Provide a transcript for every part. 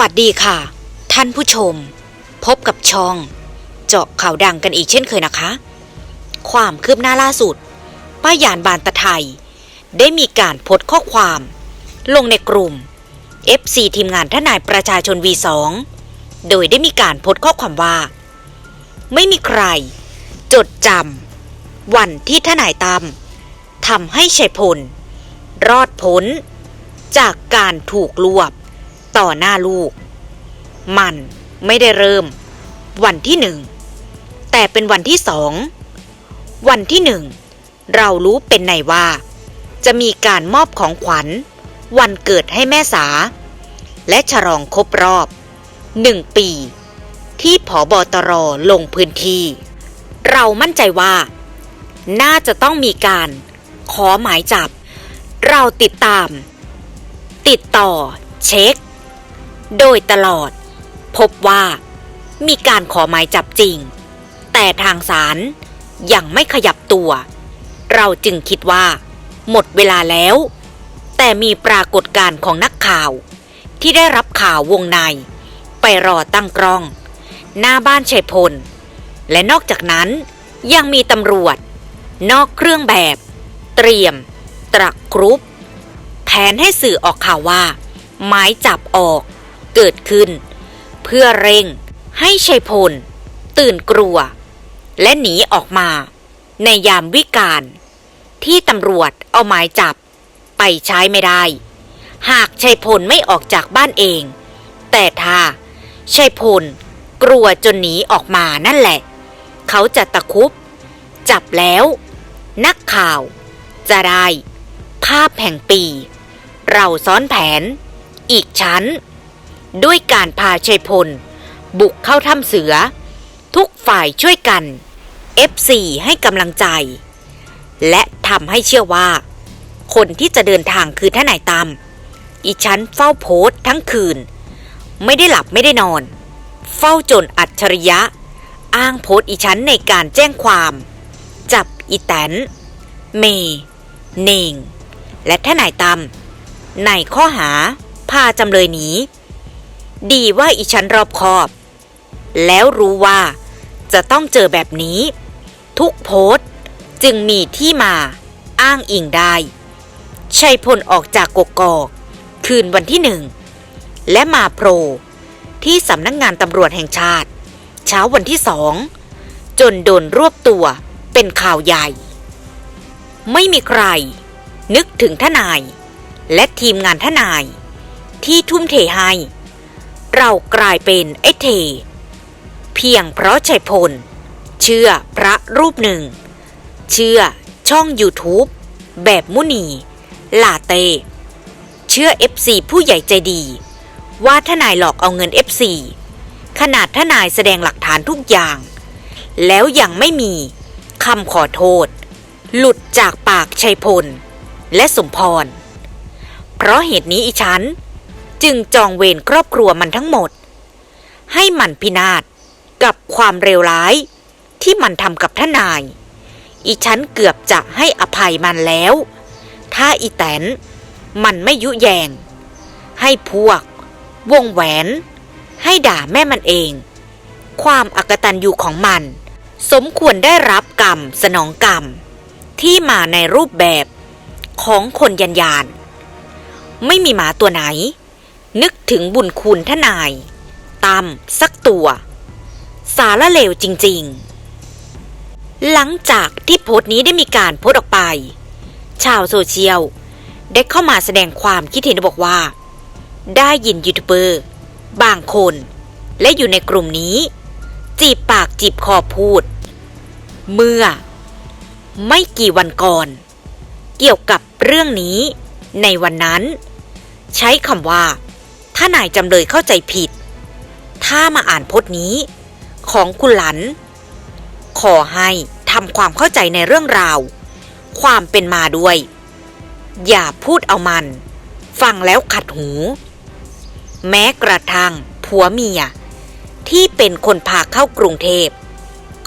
วัสดีค่ะ ท่านผู้ชม พบกับช่อง เจาะข่าวดังกันอีกเช่นเคยนะคะ ความคืบหน้าล่าสุด ป้ายานบานตะไทย ได้มีการโพสต์ข้อความ ลงในกลุ่ม FC ทีมงานทนายประชาชน V2 โดยได้มีการโพสต์ข้อความว่า ไม่มีใคร จดจำวันที่ทนายตั้มทำให้ชัยพล รอดพ้น จากการถูกลวบ ต่อหน้าลูก มันไม่ได้เริ่ม วันที่หนึ่ง แต่เป็นวันที่สอง วันที่หนึ่ง เรารู้เป็นในว่า จะมีการมอบของขวัญ วันเกิดให้แม่สา และฉลองครบรอบหนึ่งปี ที่ผอบอตรลงพื้นที่ เรามั่นใจว่า น่าจะต้องมีการขอหมายจับ เราติดตาม ติดต่อเช็ค โดยตลอด พบว่ามีการขอหมายจับจริง แต่ทางศาลยังไม่ขยับตัว เราจึงคิดว่า หมดเวลาแล้ว แต่มีปรากฏการณ์ของนักข่าว ที่ได้รับข่าววงใน ไปรอตั้งกล้อง หน้าบ้านชัยพล และนอกจากนั้นยังมีตำรวจ นอกเครื่องแบบ เตรียม ตรักกรุ๊ปแผนให้สื่อออกข่าวว่า หมายจับออก เกิดขึ้น เพื่อเร่งให้ชัยพล ตื่นกลัว และหนีออกมา ในยามวิกาลที่ตำรวจเอาหมายจับ ไปใช้ไม่ได้ หากชัยพลไม่ออกจากบ้านเอง แต่ถ้าชัยพลกลัวจนหนีออกมานั่นแหละ เขาจะตะคุบ จับแล้ว นักข่าว จะได้ ภาพแห่งปี เราซ้อนแผน อีกชั้น ด้วยการพาชัยพล บุกเข้าถ้ำเสือ ทุกฝ่ายช่วยกัน F4 ให้กำลังใจ และทำให้เชื่อว่า คนที่จะเดินทางคือท่านายตามอีชั้นเฝ้าโพสทั้งคืน ไม่ได้หลับไม่ได้นอน เฝ้าจนอัจฉริยะ อ้างโพสอีชั้นในการแจ้งความ จับอีแตน เม เนง และท่านายตั้มในข้อหาพาจำเลยหนี ดีว่าอีฉันรอบคอบ แล้วรู้ว่า จะต้องเจอแบบนี้ ทุกโพสต์จึงมีที่มาอ้างอิงได้ชัยพลออกจากกกอก คืนวันที่หนึ่ง และมาโปร ที่สำนักงงานตำรวจแห่งชาติ เช้าวันที่สองจนโดนรวบตัวเป็นข่าวใหญ่ ไม่มีใคร นึกถึงทนาย และทีมงานทนาย ที่ทุ่มเทให้ เรากลายเป็นไอเท เพียงเพราะชัยพล เชื่อพระรูปหนึ่ง เชื่อช่อง YouTube แบบมุนีลาเต้เชื่อ FC ผู้ใหญ่ใจดี ว่าทนายหลอกเอาเงิน FC ขนาดทนายแสดงหลักฐานทุกอย่าง แล้วยังไม่มีคำขอโทษ หลุดจากปากชัยพล และสมพร เพราะเหตุนี้อีฉัน จึงจองเวรครอบครัวมันทั้งหมด ให้มันพินาศกับความเลวร้าย ที่มันทำกับท่านาย อีฉันเกือบจะให้อภัยมันแล้ว ถ้าอีแตนมันไม่ยุแยง ให้พวก วงแหวน ให้ด่าแม่มันเอง ความอักตันอยู่ของมัน สมควรได้รับกรรมสนองกรรม ที่มาในรูปแบบของคนยันยาน ไม่มีหมาตัวไหน นึกถึงบุญคุณทนาย ตามสักตัว สาระเลวจริงๆ หลังจากที่โพสต์นี้ได้มีการโพสต์ออกไป ชาวโซเชียลได้เข้ามาแสดงความคิดเห็นบอกว่า ได้ยินยูทูบเบอร์ บางคน และอยู่ในกลุ่มนี้ จีบปากจีบคอพูด เมื่อ ไม่กี่วันก่อน เกี่ยวกับเรื่องนี้ ในวันนั้น ใช้คำว่า ถ้านายจำเลยเข้าใจผิด ถ้ามาอ่านพจน์นี้ ของคุณหลัน ขอให้ทำความเข้าใจในเรื่องราว ความเป็นมาด้วย อย่าพูดเอามัน ฟังแล้วขัดหู แม้กระทั่งผัวเมีย ที่เป็นคนพาเข้ากรุงเทพ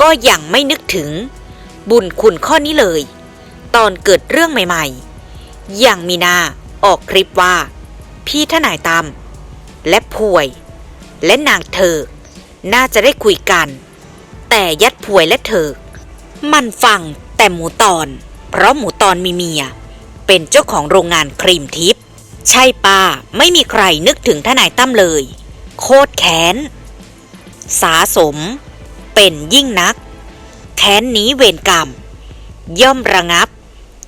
ก็ยังไม่นึกถึง บุญคุณข้อนี้เลย ตอนเกิดเรื่องใหม่ๆ อย่างมีนาออกคลิปว่า พี่ทนายตาม และพวย และนางเถิกน่าจะได้คุยกัน แต่ยัดพวยและเถิกมันฟังแต่หมูตอน เพราะหมูตอนมีเมีย เป็นเจ้าของโรงงานครีมทิพย์ใช่ป้าไม่มีใครนึกถึงทนายตั้มเลย โคตรแค้น สาสม เป็นยิ่งนัก แค้นนี้เวรกรรม ย่อมระงับ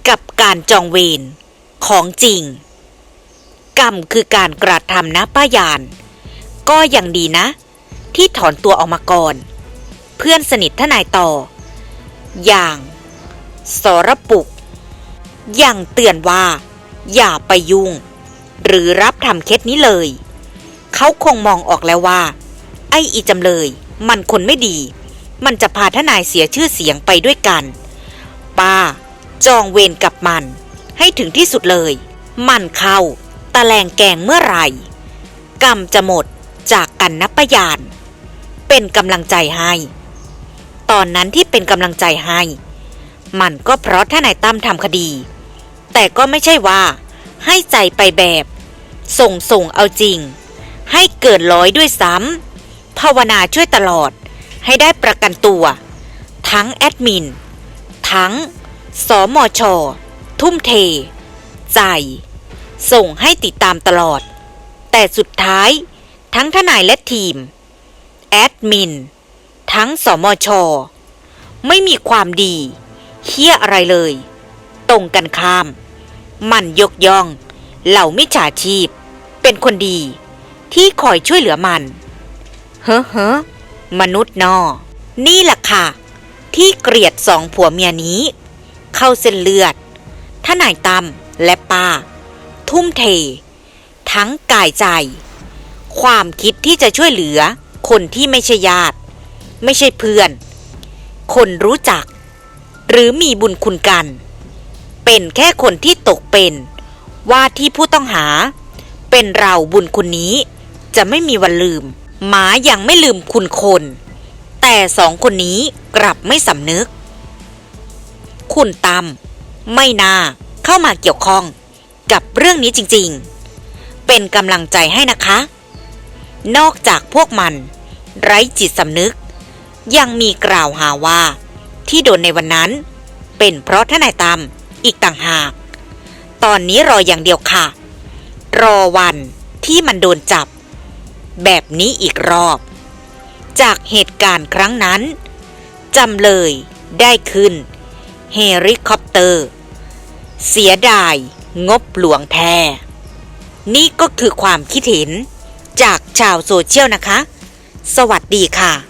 กับการจองเวรของจริง กรรมคือการกระทำนะป้ายาน ก็ยังดีนะ ที่ถอนตัวออกมาก่อน เพื่อนสนิททนายต่อ อย่าง สรปุก ยังเตือนว่า อย่าไปยุ่ง หรือรับทำเคสนี้เลย เขาคงมองออกแล้วว่า ไอ้อีจำเลย มันคนไม่ดี มันจะพาทนายเสียชื่อเสียงไปด้วยกัน ป้า จองเวรกับมัน ให้ถึงที่สุดเลย มันเข้า ตะแลงแกงเมื่อไหร่ กรรมจะหมดจากกันนับประยาน เป็นกำลังใจให้ ตอนนั้นที่เป็นกำลังใจให้ มันก็เพราะทนายตั้มทำคดี แต่ก็ไม่ใช่ว่า ให้ใจไปแบบ ส่งส่งเอาจริง ให้เกินร้อยด้วยซ้ำภาวนาช่วยตลอดให้ได้ประกันตัว ทั้งแอดมิน ทั้งสมชทุ่มเท ใจ ส่งให้ติดตามตลอด แต่สุดท้าย ทั้งทนายและทีม แอดมิน ทั้งสมช ไม่มีความดีเฮี้ยอะไรเลย ตรงกันข้าม มันยกย่อง เหล่ามิจฉาชีพ เป็นคนดีที่คอยช่วยเหลือมัน เฮ้อเฮ้อมนุษย์นอ นี่แหละค่ะ ที่เกลียดสองผัวเมียนี้ เข้าเส้นเลือดทนายตั้มและป้า ทุ่มเท ทั้งกายใจ ความคิดที่จะช่วยเหลือ คนที่ไม่ใช่ญาติ ไม่ใช่เพื่อน คนรู้จัก หรือมีบุญคุณกัน เป็นแค่คนที่ตกเป็นว่าที่ผู้ต้องหา เป็นเราบุญคุณนี้ จะไม่มีวันลืม หมายังไม่ลืมคุณคน แต่สองคนนี้กลับไม่สำนึก คุณตำไม่น่าเข้ามาเกี่ยวข้อง กับเรื่องนี้จริงๆ เป็นกำลังใจให้นะคะ นอกจากพวกมัน ไร้จิตสำนึก ยังมีกล่าวหาว่า ที่โดนในวันนั้น เป็นเพราะทนายตามอีกต่างหาก ตอนนี้รออย่างเดียวค่ะ รอวันที่มันโดนจับ แบบนี้อีกรอบ จากเหตุการณ์ครั้งนั้นจำเลยได้ขึ้น เฮลิคอปเตอร์ เสียดาย งบหลวงแท้ นี่ก็คือความคิดเห็นจากชาวโซเชียลนะคะ สวัสดีค่ะ